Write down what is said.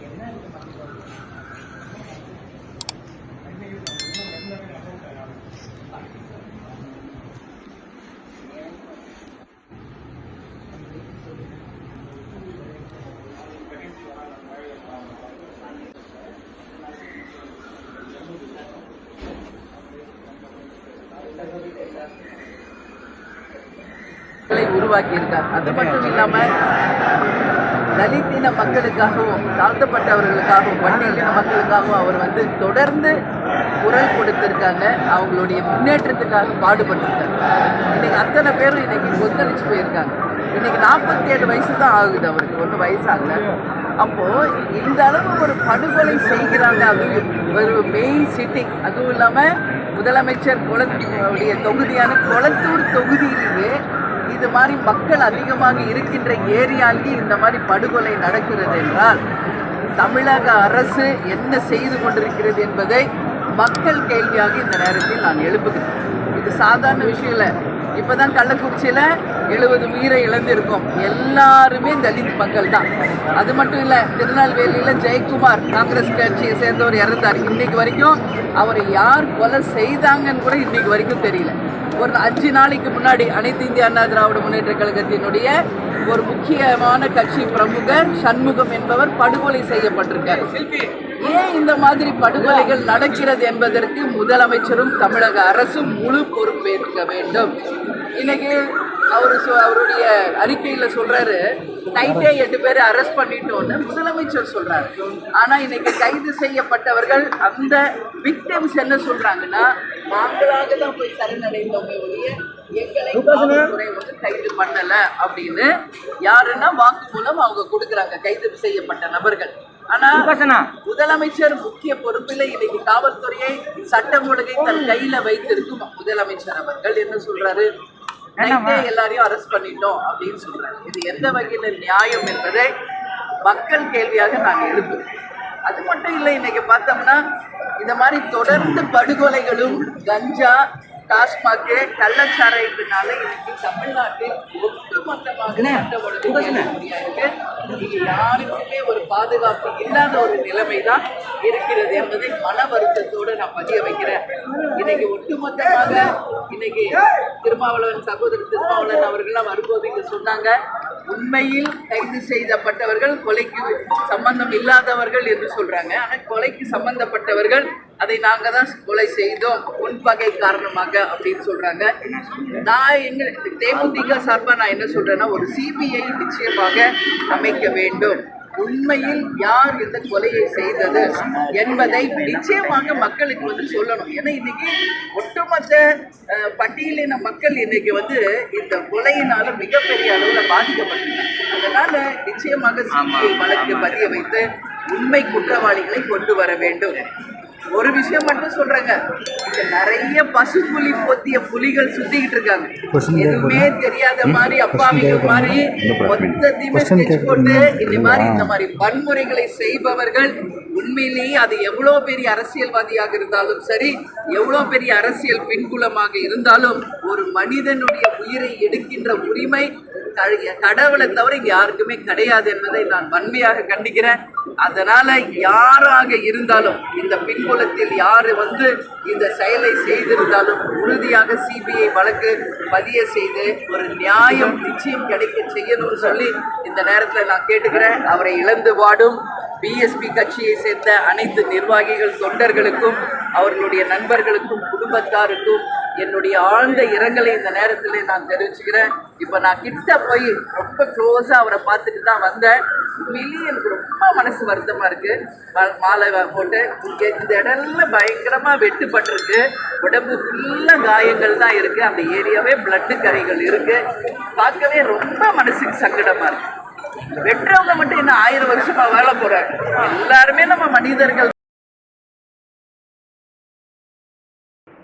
என்ன உருவாக்கியிருக்கார். அது மட்டும் இல்லாமல் தலித் இன மக்களுக்காகவும் தாழ்த்தப்பட்டவர்களுக்காகவும் பட்டியலின மக்களுக்காகவும் அவர் வந்து தொடர்ந்து குரல் கொடுத்துருக்காங்க. அவங்களுடைய முன்னேற்றத்துக்காக பாடுபட்டிருக்காங்க இன்னைக்கு அத்தனை பேரும் இன்னைக்கு கொந்தளிச்சு போயிருக்காங்க. இன்னைக்கு நாற்பத்தி ஏழு வயசு தான் ஆகுது அவருக்கு. ஒன்றும் வயசாகல. அப்போது இந்த அளவு ஒரு படுகொலை செய்கிறாங்க அதுவும் ஒரு மெயின் சிட்டி அதுவும் இல்லாமல் முதலமைச்சர் குளத்துடைய தொகுதியான குளத்தூர் தொகுதியிலேயே இது மாதிரி மக்கள் அதிகமாக இருக்கின்ற ஏரியாலேயே இந்த மாதிரி படுகொலை நடக்கிறது என்றால் தமிழக அரசு என்ன செய்து கொண்டிருக்கிறது என்பதை மக்கள் கேள்வியாக இந்த நேரத்தில் நான் எழுப்புகிறேன். இது சாதாரண விஷயம் இல்லை. இப்போ தான் கள்ளக்குறிச்சியில் எழுபது உயிரை இழந்திருக்கோம். எல்லாருமே தலித் மக்கள் தான் அது மட்டும் இல்லை திருநெல்வேலியில் ஜெயக்குமார் காங்கிரஸ் கட்சியை சேர்ந்தவர் இறந்தார். இன்னைக்கு வரைக்கும் அவரை யார் கொலை செய்தாங்கன்னு கூட இன்னைக்கு வரைக்கும் தெரியல. ஒரு அஞ்சு நாளைக்கு முன்னாடி அனைத்து இந்திய அண்ணா திராவிட முன்னேற்ற கழகத்தினுடைய ஒரு முக்கியமான கட்சி பிரமுகர் சண்முகம் என்பவர் படுகொலை செய்யப்பட்டிருக்கார். ஏன் இந்த மாதிரி படுகொலைகள் நடக்கிறது என்பதற்கு முதலமைச்சரும் தமிழக அரசும் முழு பொறுப்பேற்க வேண்டும். இன்னைக்கு அவர் அவருடைய அறிக்கையில் சொல்றாரு நைட்டே எட்டு பேரை அரெஸ்ட் பண்ணிட்டோன்னு முதலமைச்சர் சொல்றாரு. ஆனா இன்னைக்கு கைது செய்யப்பட்டவர்கள் அந்த விக்டிம்ஸ் என்ன சொல்றாங்கன்னா நாங்களாக தான் போய் சரணடைந்தோமே ஒழிய எங்களை காவல்துறை வந்து கைது பண்ணல அப்படின்னு யாருன்னா வாக்குமூலம் அவங்க கொடுக்குறாங்க கைது செய்யப்பட்ட நபர்கள். ஆனா முதலமைச்சர் முக்கிய பொறுப்பில் இன்னைக்கு காவல்துறையை சட்டம் ஒழுங்கை தன் கையில வைத்திருக்கும் முதலமைச்சர் அவர்கள் என்ன சொல்றாரு? எல்லாரையும் அரெஸ்ட் பண்ணிட்டோம் அப்படின்னு சொல்றாரு இது எந்த வகையில நியாயம் என்பதை மக்கள் கேள்வியாக நான் எழுப்புறேன் அது மட்டும் இல்லை இன்னைக்கு பார்த்தோம்னா இந்த மாதிரி தொடர்ந்து படுகொலைகளும் கஞ்சா டாஸ்மாக் கள்ளச்சாராயத்தினால இன்னைக்கு தமிழ்நாட்டில் ஒட்டுமொத்தமாக யாருக்குமே ஒரு பாதுகாப்பு இல்லாத ஒரு நிலைமை தான் இருக்கிறது என்பதை மன வருத்தத்தோடு நான் பதிய வைக்கிறேன். இன்னைக்கு ஒட்டுமொத்தமாக இன்னைக்கு திருமாவளவன் சகோதரர் திருமாவளவன் அவர்கள்லாம் வரும்போது இங்க சொன்னாங்க உண்மையில் கைது செய்யப்பட்டவர்கள் கொலைக்கு சம்பந்தம் இல்லாதவர்கள் என்று சொல்றாங்க. ஆனால் கொலைக்கு சம்பந்தப்பட்டவர்கள் அதை நாங்கள் தான் கொலை செய்தோம் முன்பகை காரணமாக அப்படின்னு சொல்றாங்க. நான் எங்க தேமுதிக சார்பாக நான் என்ன சொல்றேன்னா ஒரு சிபிஐ நிச்சயமாக அமைக்க வேண்டும். உண்மையில் யார் இந்த கொலையை செய்தது என்பதை நிச்சயமாக மக்களுக்கு வந்து சொல்லணும். ஏன்னா இன்னைக்கு ஒட்டுமொத்த பட்டியலின மக்கள் இன்னைக்கு வந்து இந்த கொலையினால மிகப்பெரிய அளவில் பாதிக்கப்பட்டிருக்காங்க. அதனால நிச்சயமாக சிபிஐ வழக்கு பதிய வைத்து உண்மை குற்றவாளிகளை கொண்டு வர வேண்டும். ஒரு விஷயம் மட்டும் சொல்றேங்க. இங்க நிறைய பசுப்புலி போத்திய புலிகள் சுத்திக்கிட்டு இருக்காங்க. எதுவுமே தெரியாத மாதிரி அப்பாவிகள் மாதிரி மொத்தத்தையுமே ஸ்கெட்ச் போட்டு இந்த மாதிரி இந்த மாதிரி வன்முறைகளை செய்பவர்கள் உண்மையிலேயே அது எவ்வளோ பெரிய அரசியல்வாதியாக இருந்தாலும் சரி எவ்வளோ பெரிய அரசியல் பின்புலமாக இருந்தாலும் ஒரு மனிதனுடைய உயிரை எடுக்கின்ற உரிமை கடவுளை தவிர இங்க யாருக்குமே கிடையாது என்பதை நான் வன்மையாக கண்டிக்கிறேன். அதனால யாராக இருந்தாலும் இந்த பின்புலத்தில் யாரு வந்து இந்த செயலை செய்திருந்தாலும் உறுதியாக சிபிஐ வழக்கு பதிய செய்து ஒரு நியாயம் நிச்சயம் கிடைக்க செய்யணும்னு சொல்லி இந்த நேரத்தில் நான் கேட்டுக்கிறேன். அவரை இழந்து வாடும் பிஎஸ்பி கட்சியை சேர்ந்த அனைத்து நிர்வாகிகள் தொண்டர்களுக்கும் அவர்களுடைய நண்பர்களுக்கும் குடும்பத்தாருக்கும் என்னுடைய ஆழ்ந்த இரங்கலை இந்த நேரத்தில் நான் தெரிவிச்சுக்கிறேன். இப்போ நான் கிட்ட போய் ரொம்ப க்ளோஸாக அவரை பார்த்துட்டு தான் வந்தேன். உண்மையிலேயே எனக்கு ரொம்ப மனசு வருத்தமாக இருக்குது மாலை போட்டு இங்கே இந்த இடம்ல பயங்கரமாக வெட்டுப்பட்டிருக்கு. உடம்பு ஃபுல்லாக காயங்கள் தான் இருக்குது அந்த ஏரியாவே பிளட்டு கரைகள் இருக்குது பார்க்கவே ரொம்ப மனசுக்கு சங்கடமாக இருக்குது வெட்டுறவங்க மட்டும் இன்னும் ஆயிரம் வருஷமாக வேலை போகிறாங்க எல்லாருமே நம்ம மனிதர்கள்